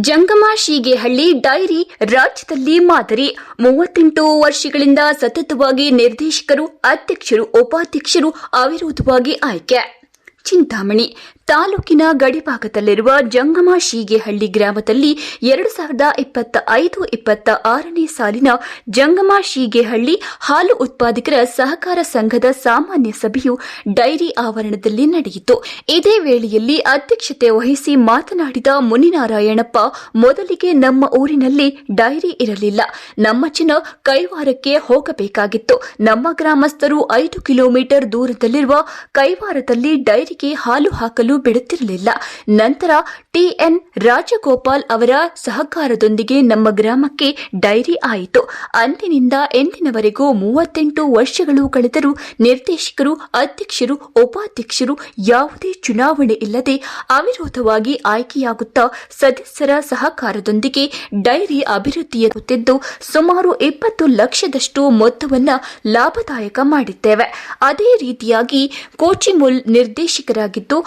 ಜಂಗಮ ಶೀಗೆಹಳ್ಳಿ ಡೈರಿ ರಾಜ್ಯದಲ್ಲಿ ಮಾದರಿ. ಮೂವತ್ತೆಂಟು ವರ್ಷಗಳಿಂದ ಸತತವಾಗಿ ನಿರ್ದೇಶಕರು ಅಧ್ಯಕ್ಷರು ಉಪಾಧ್ಯಕ್ಷರು ಅವಿರೋಧವಾಗಿ ಆಯ್ಕೆ. ಚಿಂತಾಮಣಿ ತಾಲೂಕಿನ ಗಡಿಭಾಗದಲ್ಲಿರುವ ಜಂಗಮ ಶೀಗೆಹಳ್ಳಿ ಗ್ರಾಮದಲ್ಲಿ ಎರಡು ಸಾವಿರದ ಇಪ್ಪತ್ತ ಐದು, ಇಪ್ಪತ್ತ ಆರನೇ ಸಾಲಿನ ಜಂಗಮ ಶೀಗೆಹಳ್ಳಿ ಹಾಲು ಉತ್ಪಾದಕರ ಸಹಕಾರ ಸಂಘದ ಸಾಮಾನ್ಯ ಸಭೆಯು ಡೈರಿ ಆವರಣದಲ್ಲಿ ನಡೆಯಿತು. ಇದೇ ವೇಳೆಯಲ್ಲಿ ಅಧ್ಯಕ್ಷತೆ ವಹಿಸಿ ಮಾತನಾಡಿದ ಮುನಿನಾರಾಯಣಪ್ಪ, ಮೊದಲಿಗೆ ನಮ್ಮ ಊರಿನಲ್ಲಿ ಡೈರಿ ಇರಲಿಲ್ಲ. ನಮ್ಮ ಜನ ಕೈವಾರಕ್ಕೆ ಹೋಗಬೇಕಾಗಿತ್ತು. ನಮ್ಮ ಗ್ರಾಮಸ್ಥರು ಐದು ಕಿಲೋಮೀಟರ್ ದೂರದಲ್ಲಿರುವ ಕೈವಾರದಲ್ಲಿ ಡೈರಿಗೆ ಹಾಲು ಹಾಕಲು ಬಿಡುತ್ತಿರಲಿಲ್ಲ. ನಂತರ ಟಿಎನ್ ರಾಜಗೋಪಾಲ್ ಅವರ ಸಹಕಾರದೊಂದಿಗೆ ನಮ್ಮ ಗ್ರಾಮಕ್ಕೆ ಡೈರಿ ಆಯಿತು. ಅಂದಿನಿಂದ ಎಂದಿನವರೆಗೂ ಮೂವತ್ತೆಂಟು ವರ್ಷಗಳು ಕಳೆದರೂ ನಿರ್ದೇಶಕರು, ಅಧ್ಯಕ್ಷರು, ಉಪಾಧ್ಯಕ್ಷರು ಯಾವುದೇ ಚುನಾವಣೆ ಇಲ್ಲದೆ ಅವಿರೋಧವಾಗಿ ಆಯ್ಕೆಯಾಗುತ್ತಾ ಸದಸ್ಯರ ಸಹಕಾರದೊಂದಿಗೆ ಡೈರಿ ಅಭಿವೃದ್ಧಿಯಾಗುತ್ತಿದ್ದು ಸುಮಾರು ಇಪ್ಪತ್ತು ಲಕ್ಷದಷ್ಟು ಮೊತ್ತವನ್ನು ಲಾಭದಾಯಕ ಮಾಡಿದ್ದೇವೆ. ಅದೇ ರೀತಿಯಾಗಿ ಕೋಚಿಮುಲ್ ನಿರ್ದೇಶಕರಾಗಿದ್ದು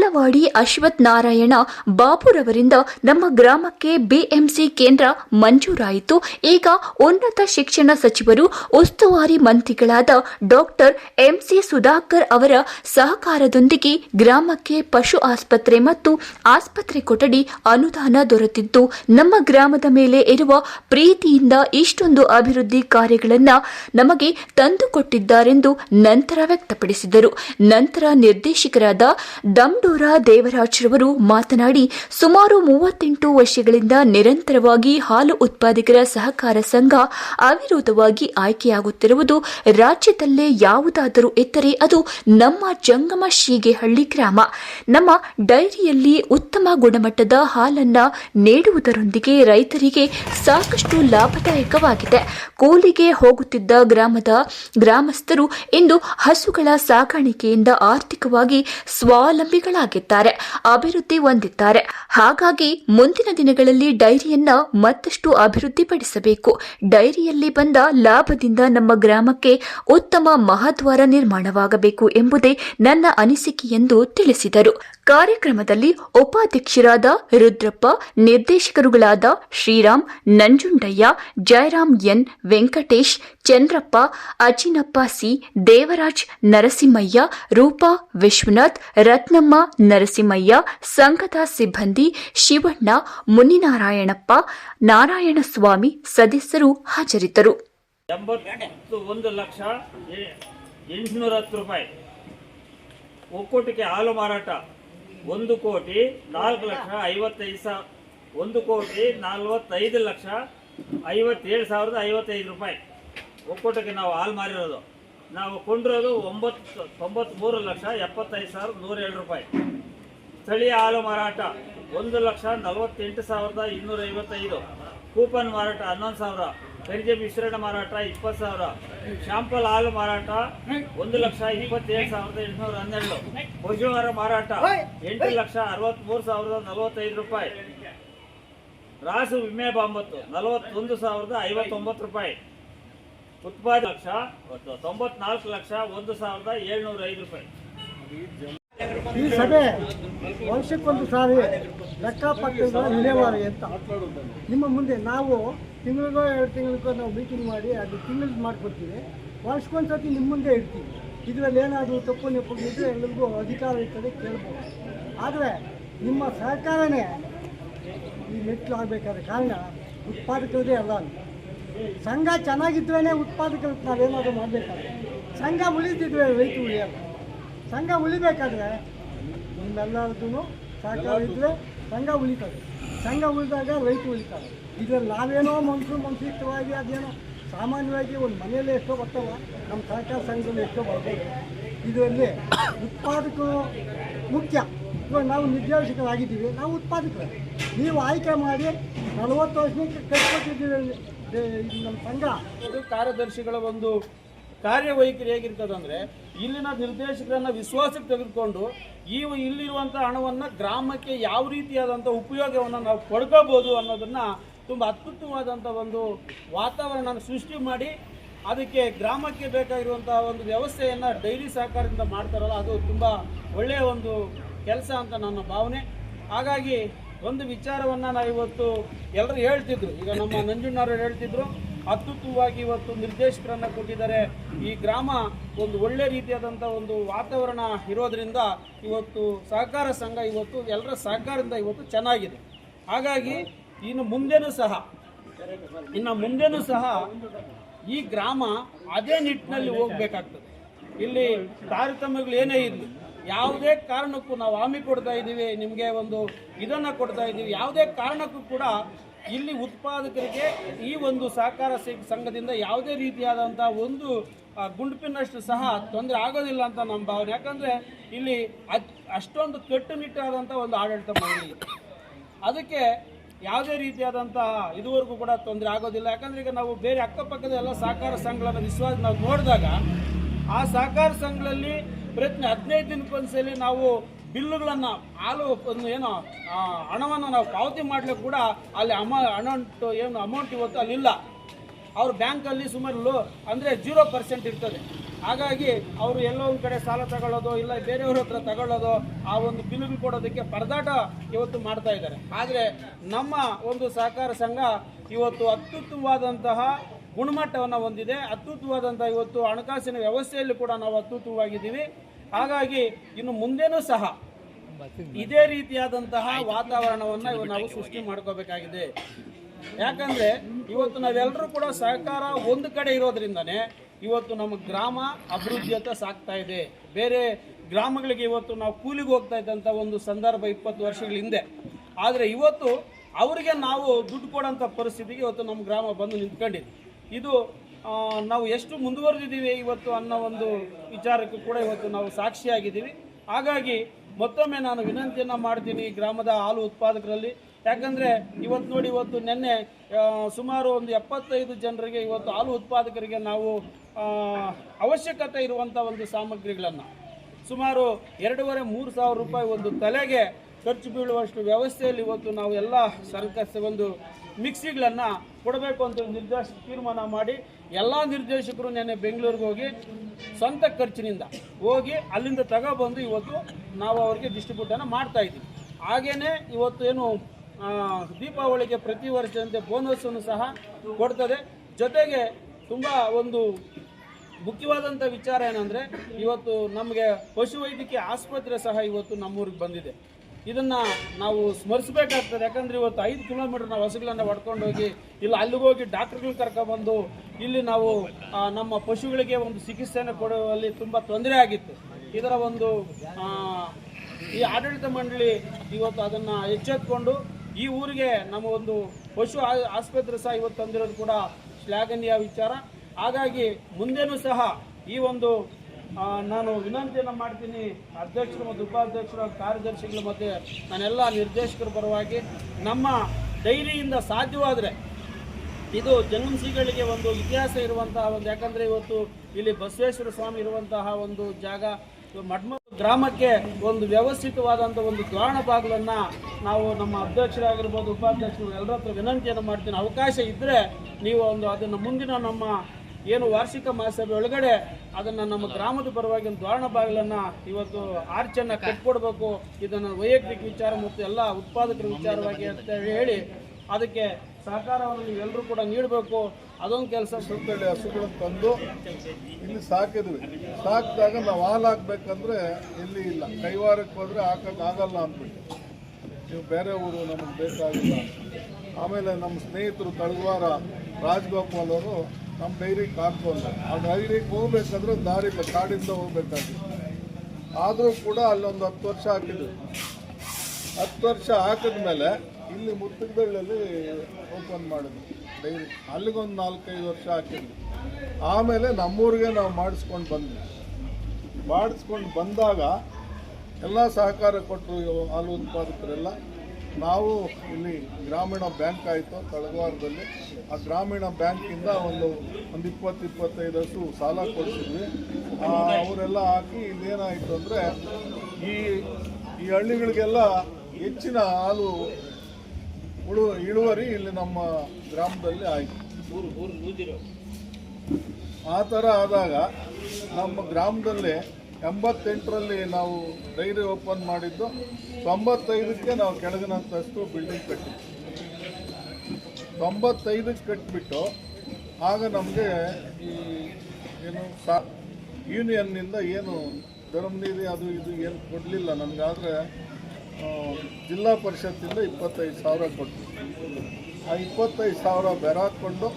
ಓಲವಾಡಿ ಅಶ್ವಥ್ ನಾರಾಯಣ ಬಾಬುರವರಿಂದ ನಮ್ಮ ಗ್ರಾಮಕ್ಕೆ ಬಿಎಂಸಿ ಕೇಂದ್ರ ಮಂಜೂರಾಯಿತು. ಈಗ ಉನ್ನತ ಶಿಕ್ಷಣ ಸಚಿವರು, ಉಸ್ತುವಾರಿ ಮಂತ್ರಿಗಳಾದ ಡಾಕ್ಟರ್ ಎಂಸಿ ಸುಧಾಕರ್ ಅವರ ಸಹಕಾರದೊಂದಿಗೆ ಗ್ರಾಮಕ್ಕೆ ಪಶು ಆಸ್ಪತ್ರೆ ಮತ್ತು ಆಸ್ಪತ್ರೆ ಕೊಠಡಿ ಅನುದಾನ ದೊರೆತಿದ್ದು, ನಮ್ಮ ಗ್ರಾಮದ ಮೇಲೆ ಇರುವ ಪ್ರೀತಿಯಿಂದ ಇಷ್ಟೊಂದು ಅಭಿವೃದ್ಧಿ ಕಾರ್ಯಗಳನ್ನು ನಮಗೆ ತಂದುಕೊಟ್ಟಿದ್ದಾರೆಂದು ನಂತರ ವ್ಯಕ್ತಪಡಿಸಿದರು. ನಂತರ ನಿರ್ದೇಶಕರಾದ ದಮ್ಡೋರ ದೇವರಾಜ್ ರವರು ಮಾತನಾಡಿ, ಸುಮಾರು ಮೂವತ್ತೆಂಟು ವರ್ಷಗಳಿಂದ ನಿರಂತರವಾಗಿ ಹಾಲು ಉತ್ಪಾದಕರ ಸಹಕಾರ ಸಂಘ ಅವಿರೋಧವಾಗಿ ಆಯ್ಕೆಯಾಗುತ್ತಿರುವುದು ರಾಜ್ಯದಲ್ಲೇ ಯಾವುದಾದರೂ ಇದ್ದರೆ ಅದು ನಮ್ಮ ಜಂಗಮ ಶೀಗೆಹಳ್ಳಿ ಗ್ರಾಮ. ನಮ್ಮ ಡೈರಿಯಲ್ಲಿ ಉತ್ತಮ ಗುಣಮಟ್ಟದ ಹಾಲನ್ನ ನೀಡುವುದರೊಂದಿಗೆ ರೈತರಿಗೆ ಸಾಕಷ್ಟು ಲಾಭದಾಯಕವಾಗಿದೆ. ಕೂಲಿಗೆ ಹೋಗುತ್ತಿದ್ದ ಗ್ರಾಮದ ಗ್ರಾಮಸ್ಥರು ಇಂದು ಹಸುಗಳ ಸಾಕಾಣಿಕೆಯಿಂದ ಆರ್ಥಿಕವಾಗಿ ಸ್ವಾವಲಂಬಿಗಳಾಗಿದ್ದಾರೆ ಅಭಿವೃದ್ಧಿ ಹೊಂದಿದ್ದಾರೆ. ಹಾಗಾಗಿ ಮುಂದಿನ ದಿನಗಳಲ್ಲಿ ಡೈರಿಯನ್ನ ಮತ್ತಷ್ಟು ಅಭಿವೃದ್ಧಿಪಡಿಸಬೇಕು. ಡೈರಿಯಲ್ಲಿ ಬಂದ ಲಾಭದಿಂದ ನಮ್ಮ ಗ್ರಾಮಕ್ಕೆ ಉತ್ತಮ ಮಹಾದ್ವಾರ ನಿರ್ಮಾಣವಾಗಬೇಕು ಎಂಬುದೇ ನನ್ನ ಅನಿಸಿಕೆ ಎಂದು ತಿಳಿಸಿದರು. ಕಾರ್ಯಕ್ರಮದಲ್ಲಿ ಉಪಾಧ್ಯಕ್ಷರಾದ ರುದ್ರಪ್ಪ, ನಿರ್ದೇಶಕರುಗಳಾದ ಶ್ರೀರಾಮ್, ನಂಜುಂಡಯ್ಯ, ಜಯರಾಮ್ ಎನ್, ವೆಂಕಟೇಶ್, ಚಂದ್ರಪ್ಪ, ಅಜಿನಪ್ಪ ಸಿ, ದೇವರಾಜ್, ನರಸಿಂಹಯ್ಯ, ರೂಪಾ ವಿಶ್ವನಾಥ್, ರತ್ನಮ್ಮ, ನರಸಿಂಹಯ್ಯ ಸಂಘದ ಸಿಬ್ಬಂದಿ, ಶಿವಣ್ಣ, ಮುನಿನಾರಾಯಣಪ್ಪ, ನಾರಾಯಣಸ್ವಾಮಿ ಸದಸ್ಯರು ಹಾಜರಿದ್ದರು. ಒಕ್ಕೂಟಕ್ಕೆ ಹಾಲು ಮಾರಾಟ ಒಂದು ಕೋಟಿ ನಾಲ್ಕು ಲಕ್ಷ ಐವತ್ತೈದು ಸಾವಿರ ಒಂದು ಕೋಟಿ ನಲ್ವತ್ತೈದು ಲಕ್ಷ ಐವತ್ತೇಳು ಸಾವಿರದ ಐವತ್ತೈದು ರೂಪಾಯಿ. ಒಕ್ಕೂಟಕ್ಕೆ ನಾವು ಹಾಲು ಮಾರಿರೋದು. ನಾವು ಕೊಂಡಿರೋದು ಒಂಬತ್ತು ತೊಂಬತ್ತ್ಮೂರು ಲಕ್ಷ ಎಪ್ಪತ್ತೈದು ಸಾವಿರದ ನೂರೇಳು ರೂಪಾಯಿ. ಸ್ಥಳೀಯ ಹಾಲು ಮಾರಾಟ ಒಂದು ಲಕ್ಷ ನಲವತ್ತೆಂಟು ಸಾವಿರದ ಇನ್ನೂರ ಐವತ್ತೈದು ಕೂಪನ್ ಮಾರಾಟ ಹನ್ನೊಂದು ಸಾವಿರ. ಖನಿಜ ಮಿಶ್ರಣ ಮಾರಾಟ ಇಪ್ಪತ್ತು ಸಾವಿರ. ಶಾಂಪಲ್ ಹಾಲು ಮಾರಾಟ ಒಂದು ಲಕ್ಷ ಇಪ್ಪತ್ತೇಳು ಸಾವಿರದ ಎಂಟುನೂರ ಹನ್ನೆರಡು. ಪಶುಹಾರ ಮಾರಾಟ ಎಂಟು ಲಕ್ಷ ಅರವತ್ತ್ಮೂರು ಸಾವಿರದ ನಲವತ್ತೈದು ರೂಪಾಯಿ. ರಾಸು ವಿಮೆ ಬಾಂಬತ್ತು ನಲವತ್ತೊಂದು ಸಾವಿರದ ಐವತ್ತೊಂಬತ್ತು ರೂಪಾಯಿ. ಉತ್ಪಾದ ಲಕ್ಷ ತೊಂಬತ್ನಾಲ್ಕು ಲಕ್ಷ ಒಂದು ಸಾವಿರದ ಏಳ್ನೂರ ಐದು ರೂಪಾಯಿ. ಈ ಸಭೆ ವರ್ಷಕ್ಕೊಂದು ಲೆಕ್ಕಪತ್ರಗಳ ವಿಲೇವಾರಿ ಅಂತ. ನಿಮ್ಮ ಮುಂದೆ ನಾವು ತಿಂಗಳಿಗೋ ಎರಡು ತಿಂಗಳಿಗೋ ನಾವು ಮೀಟಿಂಗ್ ಮಾಡಿ ಅದು ತಿಂಗಳಿಗೆ ಮಾಡಿಕೊಡ್ತೀವಿ. ವರ್ಷಕ್ಕೊಂದು ಸತಿ ನಿಮ್ಮ ಮುಂದೆ ಇಡ್ತೀವಿ ಇದರಲ್ಲಿ ಏನಾದರೂ ತಪ್ಪು ನೆಪ್ಪಿದ್ರೆ ಎಲ್ಲರಿಗೂ ಅಧಿಕಾರ ಇರ್ತದೆ ಕೇಳ್ಬೋದು. ಆದರೆ ನಿಮ್ಮ ಸಹಕಾರನೇ ಈ ಮೆಟ್ಲು ಆಗಬೇಕಾದ ಕಾರಣ ಉತ್ಪಾದಕರದೇ ಅಲ್ಲ. ಸಂಘ ಚೆನ್ನಾಗಿದ್ರೇ ಉತ್ಪಾದಕರು ನಾವೇನಾದರೂ ಮಾಡಬೇಕಾದ್ರೆ. ಸಂಘ ಉಳಿದಿದ್ರೆ ರೈತರು ಉಳಿಯಲ್ಲ. ಸಂಘ ಉಳಿಬೇಕಾದ್ರೆ ನಿಮ್ಮೆಲ್ಲರದ್ದು ಸಹಕಾರ ಇದ್ದರೆ ಸಂಘ ಉಳಿತದೆ. ಸಂಘ ಉಳಿದಾಗ ರೈತ ಉಳಿತಾರೆ ಇದರಲ್ಲಿ ನಾವೇನೋ ಮನ್ಸು ಮನುಷ್ಯವಾಗಿ ಅದೇನೋ ಸಾಮಾನ್ಯವಾಗಿ ಒಂದು ಮನೆಯಲ್ಲೇ ಎಷ್ಟೋ ಬರ್ತಲ್ಲ ನಮ್ಮ ಸಹಕಾರ ಸಂಘದಲ್ಲಿ ಎಷ್ಟೋ ಬರ್ಬೋದು. ಇದರಲ್ಲಿ ಉತ್ಪಾದಕರು ಮುಖ್ಯ. ಇವಾಗ ನಾವು ನಿರ್ದೇಶಕರಾಗಿದ್ದೀವಿ, ನಾವು ಉತ್ಪಾದಕರು. ನೀವು ಆಯ್ಕೆ ಮಾಡಿ ನಲವತ್ತು ವರ್ಷಕ್ಕೆ ಕಟ್ಕೊಟ್ಟಿದ್ದೀವಿ ನಮ್ಮ ಸಂಘ. ಕಾರ್ಯದರ್ಶಿಗಳ ಒಂದು ಕಾರ್ಯವೈಖರಿ ಹೇಗಿರ್ತದಂದ್ರೆ ಇಲ್ಲಿನ ನಿರ್ದೇಶಕರನ್ನ ವಿಶ್ವಾಸಕ್ಕೆ ತೆಗೆದುಕೊಂಡು ಈ ಇಲ್ಲಿರುವಂಥ ಹಣವನ್ನು ಗ್ರಾಮಕ್ಕೆ ಯಾವ ರೀತಿಯಾದಂಥ ಉಪಯೋಗವನ್ನು ನಾವು ಪಡ್ಕೋಬೋದು ಅನ್ನೋದನ್ನ ತುಂಬ ಅದ್ಭುತವಾದಂತ ಒಂದು ವಾತಾವರಣ ಸೃಷ್ಟಿ ಮಾಡಿ ಅದಕ್ಕೆ ಗ್ರಾಮಕ್ಕೆ ಬೇಕಾಗಿರುವಂತಹ ಒಂದು ವ್ಯವಸ್ಥೆಯನ್ನು ಡೈರಿ ಸಹಕಾರದಿಂದ ಮಾಡ್ತಾರಲ್ಲ, ಅದು ತುಂಬ ಒಳ್ಳೆಯ ಒಂದು ಕೆಲಸ ಅಂತ ನನ್ನ ಭಾವನೆ. ಹಾಗಾಗಿ ಒಂದು ವಿಚಾರವನ್ನ ನಾವು ಇವತ್ತು ಎಲ್ಲರೂ ಹೇಳ್ತಿದ್ರು. ಈಗ ನಮ್ಮ ನಂಜುಣ್ಣವರು ಹೇಳ್ತಿದ್ರು ಅತ್ಯುತ್ತಮವಾಗಿ ಇವತ್ತು ನಿರ್ದೇಶಕರನ್ನು ಕೊಟ್ಟಿದ್ದಾರೆ. ಈ ಗ್ರಾಮ ಒಂದು ಒಳ್ಳೆ ರೀತಿಯಾದಂಥ ಒಂದು ವಾತಾವರಣ ಇರೋದರಿಂದ ಇವತ್ತು ಸಹಕಾರ ಸಂಘ ಇವತ್ತು ಎಲ್ಲರ ಸಹಕಾರದಿಂದ ಇವತ್ತು ಚೆನ್ನಾಗಿದೆ. ಹಾಗಾಗಿ ಇನ್ನು ಮುಂದೆನೂ ಸಹ, ಇನ್ನು ಮುಂದೆನೂ ಸಹ ಈ ಗ್ರಾಮ ಅದೇ ನಿಟ್ಟಿನಲ್ಲಿ ಹೋಗ್ಬೇಕಾಗ್ತದೆ. ಇಲ್ಲಿ ತಾರತಮ್ಯಗಳು ಏನೇ ಇರಲಿ, ಯಾವುದೇ ಕಾರಣಕ್ಕೂ ನಾವು ಹಾಮಿ ಕೊಡ್ತಾ ಇದ್ದೀವಿ, ನಿಮಗೆ ಒಂದು ಇದನ್ನು ಕೊಡ್ತಾ ಇದ್ದೀವಿ, ಯಾವುದೇ ಕಾರಣಕ್ಕೂ ಕೂಡ ಇಲ್ಲಿ ಉತ್ಪಾದಕರಿಗೆ ಈ ಒಂದು ಸಹಕಾರ ಸಂಘದಿಂದ ಯಾವುದೇ ರೀತಿಯಾದಂಥ ಒಂದು ಆ, ಗುಂಪಿನಷ್ಟು ಸಹ ತೊಂದರೆ ಆಗೋದಿಲ್ಲ ಅಂತ ನಮ್ಮ ಭಾವನೆ. ಯಾಕಂದರೆ ಇಲ್ಲಿ ಅಷ್ಟೊಂದು ಕಟ್ಟುನಿಟ್ಟಾದಂಥ ಒಂದು ಆಡಳಿತ ಮಾಡಿ ಅದಕ್ಕೆ ಯಾವುದೇ ರೀತಿಯಾದಂತಹ ಇದುವರೆಗೂ ಕೂಡ ತೊಂದರೆ ಆಗೋದಿಲ್ಲ. ಯಾಕಂದ್ರೆ ಈಗ ನಾವು ಬೇರೆ ಅಕ್ಕಪಕ್ಕದ ಎಲ್ಲ ಸಹಕಾರ ಸಂಘಗಳನ್ನು ವಿಶ್ವಾಸ ನಾವು ನೋಡಿದಾಗ ಆ ಸಹಕಾರ ಸಂಘಗಳಲ್ಲಿ ಪ್ರತಿ ಹದಿನೈದು ದಿನಕ್ಕೊಂದ್ಸಲಿ ನಾವು ಬಿಲ್ಲುಗಳನ್ನು ಹಾಲು ಏನು ಹಣವನ್ನು ನಾವು ಪಾವತಿ ಮಾಡ್ಲಿಕ್ಕೆ ಕೂಡ ಅಲ್ಲಿ ಅಮ, ಅಮೌಂಟ್ ಏನು ಅಮೌಂಟ್ ಇವತ್ತು ಅಲ್ಲಿ ಇಲ್ಲ. ಅವ್ರ ಬ್ಯಾಂಕಲ್ಲಿ ಸುಮಾರು ಅಂದರೆ ಜೀರೋ ಪರ್ಸೆಂಟ್ ಇರ್ತದೆ. ಹಾಗಾಗಿ ಅವರು ಎಲ್ಲೋ ಒಂದು ಕಡೆ ಸಾಲ ತಗೊಳ್ಳೋದು, ಇಲ್ಲ ಬೇರೆಯವ್ರ ಹತ್ರ ತಗೊಳ್ಳೋದು, ಆ ಒಂದು ಬಿಲ್ಲುಗಳು ಕೊಡೋದಕ್ಕೆ ಪರದಾಟ ಇವತ್ತು ಮಾಡ್ತಾ ಇದ್ದಾರೆ. ಆದರೆ ನಮ್ಮ ಒಂದು ಸಹಕಾರ ಸಂಘ ಇವತ್ತು ಅತ್ಯುತ್ತಮವಾದಂತಹ ಗುಣಮಟ್ಟವನ್ನು ಹೊಂದಿದೆ. ಅತ್ಯುತ್ತಮವಾದಂತಹ ಇವತ್ತು ಹಣಕಾಸಿನ ವ್ಯವಸ್ಥೆಯಲ್ಲಿ ಕೂಡ ನಾವು ಅತ್ಯುತ್ತಮವಾಗಿದ್ದೀವಿ ಹಾಗಾಗಿ ಇನ್ನು ಮುಂದೆನೂ ಸಹ ಇದೇ ರೀತಿಯಾದಂತಹ ವಾತಾವರಣವನ್ನು ನಾವು ಸೃಷ್ಟಿ ಮಾಡ್ಕೋಬೇಕಾಗಿದೆ. ಯಾಕಂದ್ರೆ ಇವತ್ತು ನಾವೆಲ್ಲರೂ ಕೂಡ ಸಹಕಾರ ಒಂದು ಕಡೆ ಇರೋದ್ರಿಂದನೇ ಇವತ್ತು ನಮ್ಮ ಗ್ರಾಮ ಅಭಿವೃದ್ಧಿ ಅಂತ ಸಾಗ್ತಾ ಇದೆ. ಬೇರೆ ಗ್ರಾಮಗಳಿಗೆ ಇವತ್ತು ನಾವು ಕೂಲಿಗೆ ಹೋಗ್ತಾ ಇದ್ದಂಥ ಒಂದು ಸಂದರ್ಭ ಇಪ್ಪತ್ತು ವರ್ಷಗಳ ಹಿಂದೆ. ಆದರೆ ಇವತ್ತು ಅವರಿಗೆ ನಾವು ದುಡ್ಡು ಕೊಡೋಂಥ ಪರಿಸ್ಥಿತಿಗೆ ಇವತ್ತು ನಮ್ಮ ಗ್ರಾಮ ಬಂದು ನಿಂತ್ಕೊಂಡಿದೆ. ಇದು ನಾವು ಎಷ್ಟು ಮುಂದುವರೆದಿದ್ದೀವಿ ಇವತ್ತು ಅನ್ನೋ ಒಂದು ವಿಚಾರಕ್ಕೂ ಕೂಡ ಇವತ್ತು ನಾವು ಸಾಕ್ಷಿಯಾಗಿದ್ದೀವಿ. ಹಾಗಾಗಿ ಮತ್ತೊಮ್ಮೆ ನಾನು ವಿನಂತಿಯನ್ನು ಮಾಡ್ತೀನಿ ಗ್ರಾಮದ ಹಾಲು ಉತ್ಪಾದಕರಲ್ಲಿ. ಯಾಕಂದರೆ ಇವತ್ತು ನೋಡಿ ಇವತ್ತು ನಿನ್ನೆ ಸುಮಾರು ಒಂದು ಎಪ್ಪತ್ತೈದು ಜನರಿಗೆ ಇವತ್ತು ಹಾಲು ಉತ್ಪಾದಕರಿಗೆ ನಾವು ಅವಶ್ಯಕತೆ ಇರುವಂಥ ಒಂದು ಸಾಮಗ್ರಿಗಳನ್ನು. ಸುಮಾರು ಎರಡೂವರೆ ಮೂರು ಸಾವಿರ ರೂಪಾಯಿ ಒಂದು ತಲೆಗೆ ಖರ್ಚು ಬೀಳುವಷ್ಟು ವ್ಯವಸ್ಥೆಯಲ್ಲಿ ಇವತ್ತು ನಾವು ಎಲ್ಲ ಸರ್ಕಸ್ ಒಂದು ಮಿಕ್ಸಿಗಳನ್ನು ಕೊಡಬೇಕು ಅಂತ ನಿರ್ದೇಶ ತೀರ್ಮಾನ ಮಾಡಿ ಎಲ್ಲ ನಿರ್ದೇಶಕರು ನೆನ್ನೆ ಬೆಂಗಳೂರಿಗೆ ಹೋಗಿ ಸ್ವಂತ ಖರ್ಚಿನಿಂದ ಹೋಗಿ ಅಲ್ಲಿಂದ ತಗೊಬಂದು ಇವತ್ತು ನಾವು ಅವರಿಗೆ ಡಿಸ್ಟ್ರಿಬ್ಯೂಟನ್ನು ಮಾಡ್ತಾ ಇದ್ದೀವಿ. ಹಾಗೆಯೇ ಇವತ್ತು ಏನು ದೀಪಾವಳಿಗೆ ಪ್ರತಿ ವರ್ಷದಂತೆ ಬೋನಸ್ಸನ್ನು ಸಹ ಕೊಡ್ತದೆ. ಜೊತೆಗೆ ತುಂಬ ಒಂದು ಮುಖ್ಯವಾದಂಥ ವಿಚಾರ ಏನಂದರೆ, ಇವತ್ತು ನಮಗೆ ಪಶುವೈದ್ಯಕೀಯ ಆಸ್ಪತ್ರೆ ಸಹ ಇವತ್ತು ನಮ್ಮೂರಿಗೆ ಬಂದಿದೆ. ಇದನ್ನು ನಾವು ಸ್ಮರಿಸಬೇಕಾಗ್ತದೆ. ಯಾಕಂದರೆ ಇವತ್ತು ಐದು ಕಿಲೋಮೀಟರ್ ನಾವು ಹಸುಗಳನ್ನು ಹೊಡ್ಕೊಂಡು ಹೋಗಿ ಇಲ್ಲ ಅಲ್ಲಿಗೆ ಹೋಗಿ ಡಾಕ್ಟ್ರುಗಳು ಕರ್ಕೊಬಂದು ಇಲ್ಲಿ ನಾವು ನಮ್ಮ ಪಶುಗಳಿಗೆ ಒಂದು ಚಿಕಿತ್ಸೆಯನ್ನು ಕೊಡುವಲ್ಲಿ ತುಂಬ ತೊಂದರೆ ಆಗಿತ್ತು. ಇದರ ಒಂದು ಈ ಆಡಳಿತ ಮಂಡಳಿ ಇವತ್ತು ಅದನ್ನು ಎಚ್ಚೆತ್ಕೊಂಡು ಈ ಊರಿಗೆ ನಮ್ಮ ಒಂದು ಪಶು ಆಸ್ಪತ್ರೆ ಸಹ ಇವತ್ತು ತಂದಿರೋದು ಕೂಡ ಶ್ಲಾಘನೀಯ ವಿಚಾರ. ಹಾಗಾಗಿ ಮುಂದೆನೂ ಸಹ ಈ ಒಂದು ನಾನು ವಿನಂತಿಯನ್ನು ಮಾಡ್ತೀನಿ ಅಧ್ಯಕ್ಷರು ಮತ್ತು ಉಪಾಧ್ಯಕ್ಷರು ಕಾರ್ಯದರ್ಶಿಗಳ ಮತ್ತು ನಾನೆಲ್ಲ ನಿರ್ದೇಶಕರ ಪರವಾಗಿ ನಮ್ಮ ಡೈರಿಯಿಂದ ಸಾಧ್ಯವಾದರೆ ಇದು ಜನ್ಮಸಿಗಳಿಗೆ ಒಂದು ಇತಿಹಾಸ ಇರುವಂತಹ ಒಂದು, ಯಾಕಂದರೆ ಇವತ್ತು ಇಲ್ಲಿ ಬಸವೇಶ್ವರ ಸ್ವಾಮಿ ಇರುವಂತಹ ಒಂದು ಜಾಗ ಮಡ್ಮ ಗ್ರಾಮಕ್ಕೆ ಒಂದು ವ್ಯವಸ್ಥಿತವಾದಂಥ ಒಂದು ದ್ವಾಣ ಬಾಗಿಲನ್ನು ನಾವು ನಮ್ಮ ಅಧ್ಯಕ್ಷರಾಗಿರ್ಬೋದು, ಉಪಾಧ್ಯಕ್ಷರು ಎಲ್ಲರ ಹತ್ರ ವಿನಂತಿಯನ್ನು ಮಾಡ್ತೀನಿ. ಅವಕಾಶ ಇದ್ದರೆ ನೀವು ಒಂದು ಅದನ್ನು ಮುಂದಿನ ನಮ್ಮ ಏನು ವಾರ್ಷಿಕ ಮಹಾಸಭೆ ಒಳಗಡೆ ಅದನ್ನು ನಮ್ಮ ಗ್ರಾಮದ ಪರವಾಗಿ ದ್ವಾರಣ ಬಾಗಿಲನ್ನು ಇವತ್ತು ಆರ್ಚನ್ನು ಕಟ್ಕೊಡ್ಬೇಕು. ಇದನ್ನು ವೈಯಕ್ತಿಕ ವಿಚಾರ ಮತ್ತು ಎಲ್ಲ ಉತ್ಪಾದಕರ ವಿಚಾರವಾಗಿ ಅಂತ ಹೇಳಿ ಅದಕ್ಕೆ ಸಹಕಾರವನ್ನು ನೀವೆಲ್ಲರೂ ಕೂಡ ನೀಡಬೇಕು. ಅದೊಂದು ಕೆಲಸ ಸುತ್ತಳ್ಳಿ ಹಸುಗಳನ್ನು ತಂದು ಇಲ್ಲಿ ಸಾಕಿದ್ವಿ. ಸಾಕಿದಾಗ ನಾವು ಹಾಲು ಹಾಕ್ಬೇಕಂದ್ರೆ ಇಲ್ಲಿ ಇಲ್ಲ. ಕೈವಾರಕ್ಕೆ ಹೋದರೆ ಹಾಕಕ್ಕೆ ಆಗಲ್ಲ ಅಂದ್ಬಿಟ್ಟು. ನೀವು ಬೇರೆ ಊರು ನಮಗೆ ಬೇಕಾಗಿಲ್ಲ. ಆಮೇಲೆ ನಮ್ಮ ಸ್ನೇಹಿತರು ತಳವಾರ ರಾಜಗೋಪಾಲ್ ಅವರು ನಮ್ಮ ಡೈರಿಗೆ ಹಾಕೊಂಡು ಆ ಡೈರಿಗೆ ಹೋಗ್ಬೇಕಂದ್ರೆ ದಾರಿ ಕಾಡಿಂದ ಹೋಗ್ಬೇಕಾಗಿ ಆದರೂ ಕೂಡ ಅಲ್ಲೊಂದು ಹತ್ತು ವರ್ಷ ಹಾಕಿದ್ರು. ಹತ್ತು ವರ್ಷ ಹಾಕಿದ್ಮೇಲೆ ಇಲ್ಲಿ ಮುತ್ತಗದಳ್ಳಿ ಓಪನ್ ಮಾಡಿದ್ವಿ ಡೈರಿ. ಅಲ್ಲಿಗೊಂದು ನಾಲ್ಕೈದು ವರ್ಷ ಹಾಕಿದ್ವಿ ಆಮೇಲೆ ನಮ್ಮೂರಿಗೆ ನಾವು ಮಾಡಿಸ್ಕೊಂಡು ಬಂದ್ವಿ. ಮಾಡಿಸ್ಕೊಂಡು ಬಂದಾಗ ಎಲ್ಲ ಸಹಕಾರ ಕೊಟ್ಟರು ಹಾಲು ಉತ್ಪಾದಕರೆಲ್ಲ. ನಾವು ಇಲ್ಲಿ ಗ್ರಾಮೀಣ ಬ್ಯಾಂಕ್ ಆಯಿತು ತಳಗವಾರದಲ್ಲಿ. ಆ ಗ್ರಾಮೀಣ ಬ್ಯಾಂಕಿಂದ ಒಂದು ಒಂದು ಇಪ್ಪತ್ತು ಇಪ್ಪತ್ತೈದಷ್ಟು ಸಾಲ ಕೊಡಿಸಿದ್ವಿ. ಅವರೆಲ್ಲ ಹಾಕಿ ಇಲ್ಲೇನಾಯಿತು ಅಂದರೆ ಈ ಈ ಹಳ್ಳಿಗಳಿಗೆಲ್ಲ ಹೆಚ್ಚಿನ ಹಾಲು ಉಳು, ಇಳುವರಿ ಇಲ್ಲಿ ನಮ್ಮ ಗ್ರಾಮದಲ್ಲಿ ಆಯಿತು. ಆ ಥರ ಆದಾಗ ನಮ್ಮ ಗ್ರಾಮದಲ್ಲಿ ಎಂಬತ್ತೆಂಟರಲ್ಲಿ ನಾವು ಡೈರಿ ಓಪನ್ ಮಾಡಿದ್ದು, ತೊಂಬತ್ತೈದಕ್ಕೆ ನಾವು ಕೆಳಗಿನ ಅಂತಸ್ತು ಬಿಲ್ಡಿಂಗ್ ಕಟ್ಟಿದ್ವಿ. ತೊಂಬತ್ತೈದಕ್ಕೆ ಕಟ್ಟಿಬಿಟ್ಟು ಆಗ ನಮಗೆ ಈ ಏನು ಸಾ, ಯೂನಿಯನ್ನಿಂದ ಏನು ಧರ್ಮನಿಧಿ ಅದು ಇದು ಏನು ಕೊಡಲಿಲ್ಲ. ನಮಗಾದರೆ ಜಿಲ್ಲಾ ಪರಿಷತ್ತಿಂದ ಇಪ್ಪತ್ತೈದು ಸಾವಿರ ಕೊಟ್ಟು ಆ ಇಪ್ಪತ್ತೈದು ಸಾವಿರ ಬೆರಾಕೊಂಡು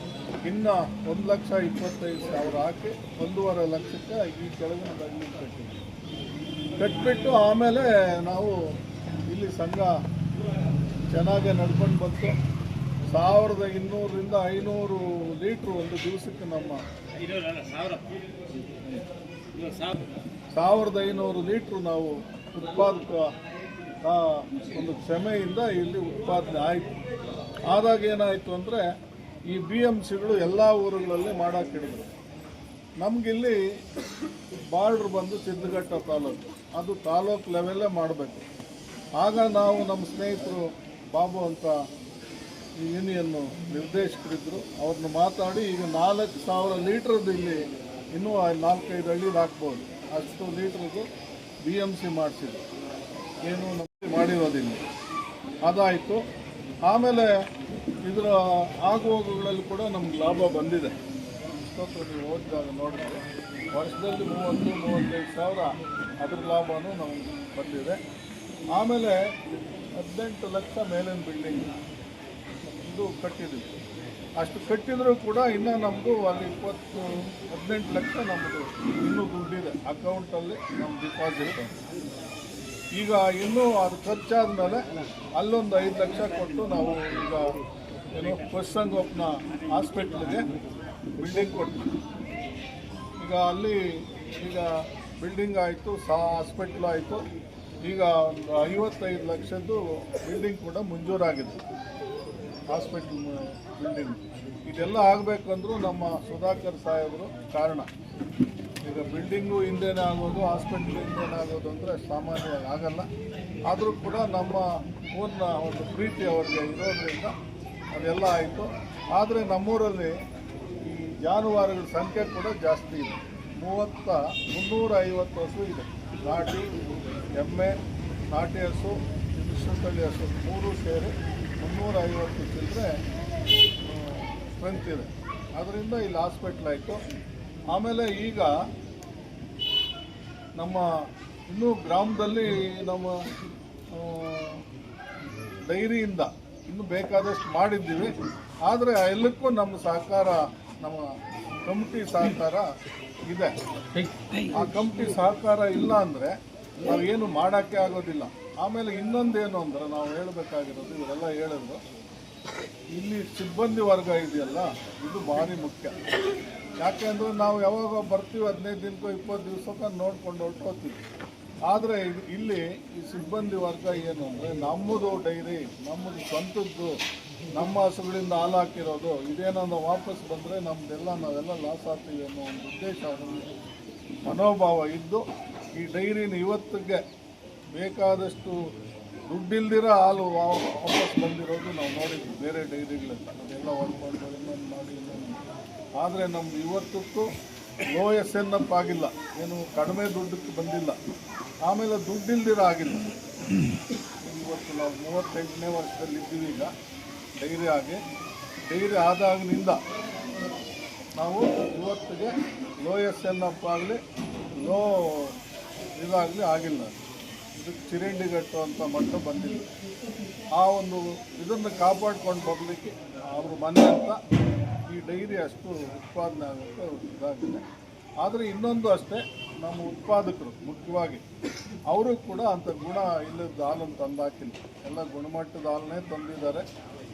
ಇನ್ನು ಒಂದು ಲಕ್ಷ ಇಪ್ಪತ್ತೈದು ಸಾವಿರ ಹಾಕಿ ಒಂದೂವರೆ ಲಕ್ಷಕ್ಕೆ ಈ ಕೆಳಗಿನ ಬಿಲ್ಡಿಂಗ್ ಕಟ್ಟಿದ್ವಿ. ಕಟ್ಬಿಟ್ಟು ಆಮೇಲೆ ನಾವು ಇಲ್ಲಿ ಸಂಘ ಚೆನ್ನಾಗೆ ನಡ್ಕೊಂಡು ಬಂತು. ಸಾವಿರದ ಇನ್ನೂರರಿಂದ ಐನೂರು ಲೀಟ್ರು ಒಂದು ದಿವಸಕ್ಕೆ ನಮ್ಮ ಸಾವಿರದ ಐನೂರು ಲೀಟ್ರು ನಾವು ಉತ್ಪಾದಕ ಒಂದು ಕ್ಷಮೆಯಿಂದ ಇಲ್ಲಿ ಉತ್ಪಾದನೆ ಆಯಿತು. ಆದಾಗ ಏನಾಯಿತು ಅಂದರೆ ಈ ಬಿ ಎಂ ಸಿಗಳು ಎಲ್ಲ ಊರುಗಳಲ್ಲಿ ಮಾಡಕ್ಕೆ ಹಿಡಿದ್ರು ನಮಗಿಲ್ಲಿ ಬಾರ್ಡ್ರ್ ಬಂದು ಸಿದ್ದಘಟ್ಟ ತಾಲೂಕು. ಅದು ತಾಲೂಕು ಲೆವೆಲ್ಲೇ ಮಾಡಬೇಕು. ಆಗ ನಾವು ನಮ್ಮ ಸ್ನೇಹಿತರು ಬಾಬು ಅಂತ ಯೂನಿಯನ್ನು ನಿರ್ದೇಶಕರಿದ್ದರು ಅವ್ರನ್ನ ಮಾತಾಡಿ ಈಗ ನಾಲ್ಕು ಸಾವಿರ ಲೀಟ್ರದ್ದು ಇಲ್ಲಿ ಇನ್ನೂ ನಾಲ್ಕೈದು ಹಳ್ಳಿದು ಹಾಕ್ಬೋದು. ಅಷ್ಟು ಲೀಟ್ರದ್ದು ಬಿ ಎಂ ಸಿ ಮಾಡಿಸಿದ್ರು. ಏನು ನಮಗೆ ಮಾಡಿರೋದಿಲ್ಲ. ಅದಾಯಿತು. ಆಮೇಲೆ ಇದರ ಆಗುವಾಗಗಳಲ್ಲಿ ಕೂಡ ನಮ್ಗೆ ಲಾಭ ಬಂದಿದೆ. ನೀವು ಓದಿದಾಗ ನೋಡಿದ್ರೆ ವರ್ಷದಲ್ಲಿ ಮೂವತ್ತು, ಮೂವತ್ತೈದು ಸಾವಿರ ಅದ್ರ ಲಾಭವೂ ನಮಗೆ ಬಂದಿದೆ. ಆಮೇಲೆ ಹದಿನೆಂಟು ಲಕ್ಷ ಮೇಲಿನ ಬಿಲ್ಡಿಂಗ್ ಇದು ಕಟ್ಟಿದ್ವಿ ಅಷ್ಟು ಕಟ್ಟಿದರೂ ಕೂಡ ಇನ್ನೂ ನಮ್ಮದು ಅಲ್ಲಿ ಇಪ್ಪತ್ತು, ಹದಿನೆಂಟು ಲಕ್ಷ ನಮ್ಮದು ಇನ್ನೂ ದುಡ್ಡಿದೆ. ಅಕೌಂಟಲ್ಲಿ ನಮ್ಮ ಡಿಪಾಸಿಟ್ ಈಗ ಇನ್ನೂ ಅದು ಖರ್ಚಾದ ಮೇಲೆ ಅಲ್ಲೊಂದು ಐದು ಲಕ್ಷ ಕೊಟ್ಟು ನಾವು ಈಗ ಏನು ಪಶುಸಂಗೋಪನಾ ಹಾಸ್ಪಿಟ್ಲಿಗೆ ಬಿಲ್ಡಿಂಗ್ ಕೊಡ್ತೀವಿ ಈಗ ಅಲ್ಲಿ ಈಗ ಬಿಲ್ಡಿಂಗ್ ಆಯಿತು ಸಾ ಹಾಸ್ಪಿಟ್ಲ್ ಆಯಿತು. ಈಗ ಒಂದು ಐವತ್ತೈದು ಲಕ್ಷದ್ದು ಬಿಲ್ಡಿಂಗ್ ಕೂಡ ಮಂಜೂರಾಗಿದೆ. ಹಾಸ್ಪಿಟ್ಲ್ ಬಿಲ್ಡಿಂಗ್ ಇದೆಲ್ಲ ಆಗಬೇಕಂದ್ರೂ ನಮ್ಮ ಸುಧಾಕರ್ ಸಾಹೇಬರು ಕಾರಣ. ಈಗ ಬಿಲ್ಡಿಂಗು ಹಿಂದೆನೇ ಆಗೋದು ಹಾಸ್ಪಿಟ್ಲ್ ಹಿಂದೆನೇ ಆಗೋದು ಅಂದರೆ ಸಾಮಾನ್ಯವಾಗಿ ಆಗಲ್ಲ. ಆದರೂ ಕೂಡ ನಮ್ಮ ಓನ್ ಒಂದು ಪ್ರೀತಿ ಅವರಿಗೆ ಇರೋದ್ರಿಂದ ಅದೆಲ್ಲ ಆಯಿತು. ಆದರೆ ನಮ್ಮೂರಲ್ಲಿ ಈ ಜಾನುವಾರುಗಳ ಸಂಖ್ಯೆ ಕೂಡ ಜಾಸ್ತಿ ಇದೆ. ಮೂವತ್ತ ಮುನ್ನೂರ ಐವತ್ತು ಹಸು ಇದೆ. ನಾಟಿ, ಎಮ್ಮೆ, ನಾಟಿ ಹಸು ಮಿಶ್ರತಳಿ ಹಸು ಮೂರು ಸೇರಿ ಮುನ್ನೂರ ಐವತ್ತು ಚಿಲ್ಲರೆ ಸ್ಟ್ರೆಂತ್ ಇದೆ. ಅದರಿಂದ ಇಲ್ಲಿ ಹಾಸ್ಪಿಟ್ಲ್ ಆಯಿತು. ಆಮೇಲೆ ಈಗ ನಮ್ಮ ಇನ್ನೂ ಗ್ರಾಮದಲ್ಲಿ ನಮ್ಮ ಡೈರಿಯಿಂದ ಇನ್ನೂ ಬೇಕಾದಷ್ಟು ಮಾಡಿದ್ದೀವಿ. ಆದರೆ ಎಲ್ಲಕ್ಕೂ ನಮ್ಮ ಸಹಕಾರ, ನಮ್ಮ ಕಮಿಟಿ ಸಹಕಾರ ಇದೆ. ಆ ಕಮಿಟಿ ಸಹಕಾರ ಇಲ್ಲ ಅಂದರೆ ನಾವು ಏನು ಮಾಡೋಕ್ಕೆ ಆಗೋದಿಲ್ಲ. ಆಮೇಲೆ ಇನ್ನೊಂದೇನು ಅಂದರೆ ನಾವು ಹೇಳಬೇಕಾಗಿರೋದು, ಇವರೆಲ್ಲ ಹೇಳಿದ್ರು, ಇಲ್ಲಿ ಸಿಬ್ಬಂದಿ ವರ್ಗ ಇದೆಯಲ್ಲ, ಇದು ಭಾರಿ ಮುಖ್ಯ. ಯಾಕೆಂದ್ರೆ ನಾವು ಯಾವಾಗ ಬರ್ತೀವಿ ಹದಿನೈದು ದಿನಕ್ಕೂ ಇಪ್ಪತ್ತು ದಿವಸಕ್ಕೆ ನೋಡ್ಕೊಂಡು ಹೊರಟೋತೀವಿ ಆದರೆ ಇಲ್ಲಿ ಈ ಸಿಬ್ಬಂದಿ ವರ್ಗ ಏನು ಅಂದರೆ ನಮ್ಮದು ಡೈರಿ, ನಮ್ಮದು ಸ್ವಂತದ್ದು, ನಮ್ಮ ಹಸುಗಳಿಂದ ಹಾಲು ಹಾಕಿರೋದು ಇದೇನೋ ವಾಪಸ್ ಬಂದರೆ ನಮ್ಮದೆಲ್ಲ ನಾವೆಲ್ಲ ಲಾಸ್ ಆಗ್ತೀವಿ ಅನ್ನೋ ಒಂದು ಉದ್ದೇಶ ಮನೋಭಾವ ಇದ್ದು ಈ ಡೈರಿನ ಇವತ್ತಿಗೆ ಬೇಕಾದಷ್ಟು ದುಡ್ಡಿಲ್ದಿರ ಹಾಲು ವಾಪಸ್ ಬಂದಿರೋದು ನಾವು ನೋಡಿದ್ವಿ. ಬೇರೆ ಡೈರಿಗಳಲ್ಲಿ. ಅದೆಲ್ಲ ವರ್ಕ್ ಇನ್ನೊಂದು ಮಾಡಿ ಆದರೆ ನಮ್ಮ ಇವತ್ತಕ್ಕೂ ಲೋ ಎಸ್ ಎನ್ ಅಪ್ ಆಗಿಲ್ಲ. ಏನು ಕಡಿಮೆ ದುಡ್ಡಕ್ಕೆ ಬಂದಿಲ್ಲ. ಆಮೇಲೆ ದುಡ್ಡಿಲ್ದಿರೋ ಆಗಿಲ್ಲ. ಇವತ್ತು ನಾವು ಮೂವತ್ತೆಂಟನೇ ವರ್ಷದಲ್ಲಿ ಇದ್ದೀವಿ ಈಗ. ಡೈರಿ ಆಗಿ. ಡೈರಿ ಆದಾಗಿನಿಂದ ನಾವು ಇವತ್ತಿಗೆ ಲೋ ಎಸ್ ಎನ್ ಅಪ್ ಆಗಲಿ ಲೋ ಇದಾಗಲಿ ಆಗಿಲ್ಲ. ಇದಕ್ಕೆ ಚಿರಂಡಿಗಟ್ಟು ಅಂತ ಮಟ್ಟ ಬಂದಿಲ್ಲ ಆ ಒಂದು ಇದನ್ನು ಕಾಪಾಡ್ಕೊಂಡು ಬರಲಿಕ್ಕೆ ಅವರು ಮನೆ ಅಂತ ಈ ಡೈರಿ ಅಷ್ಟು ಉತ್ಪಾದನೆ ಆಗುತ್ತೆ ಇದಾಗಿದೆ ಆದರೆ ಇನ್ನೊಂದು ಅಷ್ಟೇ, ನಮ್ಮ ಉತ್ಪಾದಕರು ಮುಖ್ಯವಾಗಿ, ಅವರು ಕೂಡ ಅಂಥ ಗುಣ ಇಲ್ಲದ ಹಾಲನ್ನು ತಂದಾಕಿಲ್ಲ. ಎಲ್ಲ ಗುಣಮಟ್ಟದ ಹಾಲನ್ನೇ ತಂದಿದ್ದಾರೆ.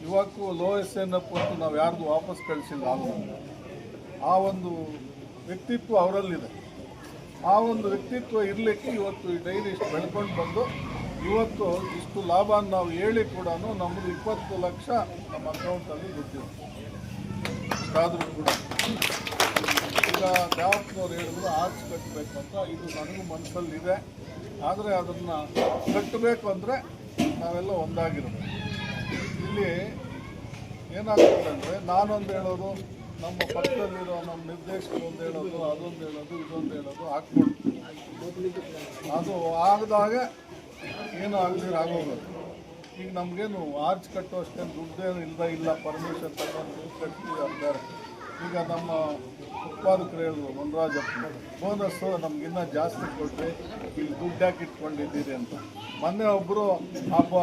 ಇವಾಗೂ ಲೋ ಎಸ್ ಎನ್ ಎಫ್ ಅಂತ ನಾವು ಯಾರ್ದು ವಾಪಸ್ ಕಳಿಸಿಲ್ಲ ಹಾಲನ್ನು. ಆ ಒಂದು ವ್ಯಕ್ತಿತ್ವ ಅವರಲ್ಲಿದೆ. ಆ ಒಂದು ವ್ಯಕ್ತಿತ್ವ ಇರಲಿಕ್ಕೆ ಇವತ್ತು ಈ ಡೈರಿ ಇಷ್ಟು ಬೆಳ್ಕೊಂಡು ಬಂದು, ಇವತ್ತು ಇಷ್ಟು ಲಾಭ ನಾವು ಹೇಳಿ ಕೂಡ ನಮ್ಮದು ಇಪ್ಪತ್ತು ಲಕ್ಷ ನಮ್ಮ ಅಕೌಂಟಲ್ಲಿ ದುಡ್ಡಿದೆ. ಆದರೂ ಕೂಡ ಈಗ ದ್ಯಾವಪ್ಪನವ್ರು ಹೇಳಿದ್ರು ಆರ್ಚ್ ಕಟ್ಟಬೇಕು ಅಂತ. ಇದು ನನಗೂ ಮನಸ್ಸಲ್ಲಿದೆ ಆದರೆ ಅದನ್ನು ಕಟ್ಟಬೇಕು ಅಂದರೆ ನಾವೆಲ್ಲ ಒಂದಾಗಿರಬೇಕು. ಇಲ್ಲಿ ಏನಾಗ್ತದೆ ಅಂದರೆ ನಾನೊಂದು ಹೇಳೋದು, ನಮ್ಮ ಪಕ್ಕದಲ್ಲಿರೋ ನಮ್ಮ ನಿರ್ದೇಶಕರು ಒಂದು ಹೇಳೋದು, ಅದೊಂದು ಹೇಳೋದು, ಇದೊಂದು ಹೇಳೋದು ಹಾಕ್ಕೊಡ್ತೀವಿ ಅದು ಆಗದಾಗ ಏನು ಆಗದಿರ ಆಗೋಗೋದು ಈಗ ನಮಗೇನು ಆರ್ಚ್ ಕಟ್ಟೋ ಅಷ್ಟೇನು ದುಡ್ಡೇನು ಇಲ್ಲದ ಇಲ್ಲ, ಪರ್ಮಿಷನ್ ತಗೊಂಡು ಕಟ್ಟಿ ಅಂತಾರೆ ಈಗ ನಮ್ಮ ಉತ್ಪಾದಕರು ಹೇಳಿದ್ರು ಮನರಾಜ ಬೋನಸ್ಸು ನಮಗಿನ್ನ ಜಾಸ್ತಿ ಕೊಟ್ಟರೆ ಇಲ್ಲಿ ದುಡ್ಡು ಯಾಕೆ ಇಟ್ಕೊಂಡಿದ್ದೀರಿ ಅಂತ. ಮೊನ್ನೆ ಒಬ್ಬರು ಹಬ್ಬ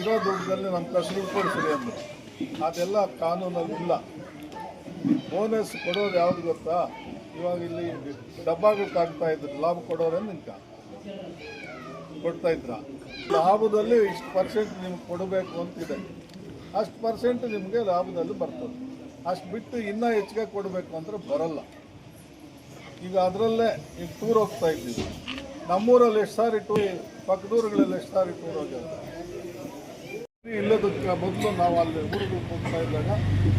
ಇರೋ ದುಡ್ಡಲ್ಲಿ ನಮ್ಮ ಕಸರು ಕೊಡಿಸ್ರಿ ಅಂದರು. ಅದೆಲ್ಲ ಕಾನೂನಲ್ಲಿ ಇಲ್ಲ. ಬೋನಸ್ ಕೊಡೋದು ಯಾವ್ದು ಗೊತ್ತಾ? ಇವಾಗ ಇಲ್ಲಿ ಡಬ್ಬಗಳು ಆಗ್ತಾ ಇದ್ರು, ಲಾಭ ಕೊಡೋರೇನು ನಿಂಕ ಕೊಡ್ತಾ ಇದ್ರ. ಲಾಭದಲ್ಲಿ ಇಷ್ಟು ಪರ್ಸೆಂಟ್ ನಿಮ್ಗೆ ಕೊಡಬೇಕು ಅಂತಿದೆ. ಅಷ್ಟು ಪರ್ಸೆಂಟ್ ನಿಮಗೆ ಲಾಭದಲ್ಲಿ ಬರ್ತದೆ. ಅಷ್ಟು ಬಿಟ್ಟು ಇನ್ನೂ ಹೆಚ್ಚಿಗೆ ಕೊಡಬೇಕು ಅಂದರೆ ಬರಲ್ಲ. ಈಗ ಅದರಲ್ಲೇ ಈಗ ಟೂರ್ ಹೋಗ್ತಾ ಇದ್ದೀವಿ. ನಮ್ಮೂರಲ್ಲಿ ಎಷ್ಟು ಸಾರಿ ಟೂರ್ ಪಕ್ಕದೂರುಗಳಲ್ಲಿ ಎಷ್ಟು ಸಾರಿ ಟೂರ್ ಹೋಗ್ಯಾವ ಇಲ್ಲದಕ್ಕೆ ಮೊದಲು ನಾವು ಅಲ್ಲಿ ಊರಿಗೆ ಹೋಗ್ತಾ ಇದ್ದಾಗ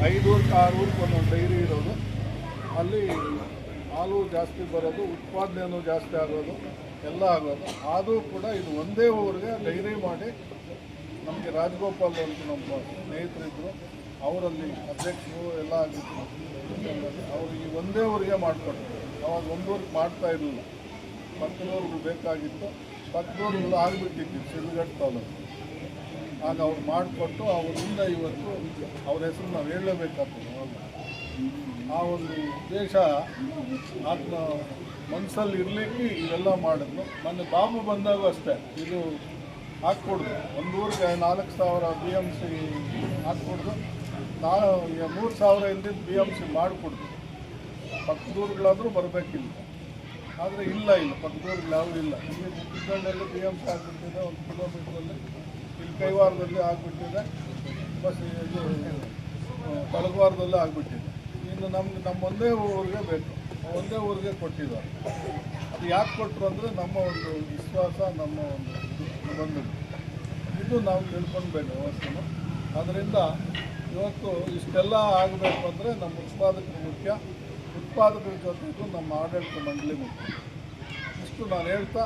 ಐದು ಊರಿಗೆ ಆರು ಊರಿಗೆ ಒಂದೊಂದು ಡೈರಿ ಇರೋದು. ಅಲ್ಲಿ ಹಾಲು ಜಾಸ್ತಿ ಬರೋದು, ಉತ್ಪಾದನೆಯೂ ಜಾಸ್ತಿ ಆಗೋದು. ಎಲ್ಲ ಆಗೋದು. ಆದರೂ ಕೂಡ ಇದು ಒಂದೇ ಊರಿಗೆ ಧೈರ್ಯ ಮಾಡಿ ನಮಗೆ ರಾಜಗೋಪಾಲ್ ಅಂತ ನಮ್ಮ ಸ್ನೇಹಿತರಿದ್ದರು ಅವರಲ್ಲಿ ಅಧ್ಯಕ್ಷರು ಎಲ್ಲ ಆಗಿತ್ತು ಅವರು ಈ ಒಂದೇ ಊರಿಗೆ ಮಾಡಿಕೊಟ್ಟರು ಅವಾಗ ಒಂದೂರಿಗೆ ಮಾಡ್ತಾ ಇರಲಿಲ್ಲ. ಪಕ್ಕದವ್ರಿಗೆ ಬೇಕಾಗಿತ್ತು. ಪಕ್ಕದವ್ರಿಗೆ ಆಗಿಬಿಟ್ಟಿತ್ತು ಸಿಲ್ಗಟ್ಟು ತಾಲೂಕು. ಆಗ ಅವ್ರು ಮಾಡಿಕೊಟ್ಟು ಅವರಿಂದ ಇವತ್ತು ಅವ್ರ ಹೆಸರು ನಾವು ಹೇಳಲೇಬೇಕಾಗ್ತದೆ. ಆ ಒಂದು ಉದ್ದೇಶ ಆತ್ಮ ಮನಸ್ಸಲ್ಲಿ ಇರಲಿಕ್ಕೆ ಇವೆಲ್ಲ ಮಾಡಿದ್ನು ನನ್ನ ಬಾಬು ಬಂದಾಗೂ ಅಷ್ಟೇ. ಇದು ಹಾಕ್ಕೊಡ್ದು. ಒಂದು ಊರಿಗೆ ನಾಲ್ಕು ಸಾವಿರ ಬಿ ಎಂ ಸಿ ಹಾಕ್ಕೊಡ್ದು. ನಾ ಮೂರು ಸಾವಿರ ಇಲ್ದಿದ್ದು ಬಿ ಎಂ ಸಿ ಮಾಡಿಕೊಡ್ದು. ಪಕ್ಕದೂರುಗಳಾದರೂ ಬರಬೇಕಿಲ್ಲ. ಆದರೆ ಇಲ್ಲ ಇಲ್ಲ. ಪಕ್ಕದೂರುಗಳು ಯಾವುದೂ ಇಲ್ಲ. ಇಲ್ಲಿ ಚಿಕ್ಕಳ್ಳಿಯಲ್ಲಿ ಬಿ ಎಂ ಸಿ ಆಗಿಬಿಟ್ಟಿದೆ. ಒಂದು ಕಿಲೋಮೀಟ್ರಲ್ಲಿ ಇಲ್ಲಿ ಕೈವಾರದಲ್ಲಿ ಆಗಿಬಿಟ್ಟಿದೆ. ಬಸ್ ಇದು ಕಳಗವಾರದಲ್ಲೇ ಆಗಿಬಿಟ್ಟಿದೆ. ಇನ್ನು ನಮ್ಗೆ ನಮ್ಮ ಒಂದೇ ಊರಿಗೆ ಬೇಕು. ಒಂದೇ ಊರಿಗೆ ಕೊಟ್ಟಿದ್ದಾರೆ. ಅದು ಯಾಕೆ ಕೊಟ್ಟರು ಅಂದರೆ ನಮ್ಮ ಒಂದು ವಿಶ್ವಾಸ, ನಮ್ಮ ಒಂದು ಬಂಧು ಇದು ನಾವು ತಿಳ್ಕೊಳ್ಬೇಕು ವ್ಯವಸ್ಥೆನು. ಅದರಿಂದ ಇವತ್ತು ಇಷ್ಟೆಲ್ಲ ಆಗಬೇಕು ಅಂದರೆ ನಮ್ಮ ಉತ್ಪಾದಕರು ಮುಖ್ಯ. ಉತ್ಪಾದಕರ ಜೊತೆಗೂ ನಮ್ಮ ಆಡಳಿತ ಮಂಡಳಿ ಮುಖ್ಯ. ಇಷ್ಟು ನಾನು ಹೇಳ್ತಾ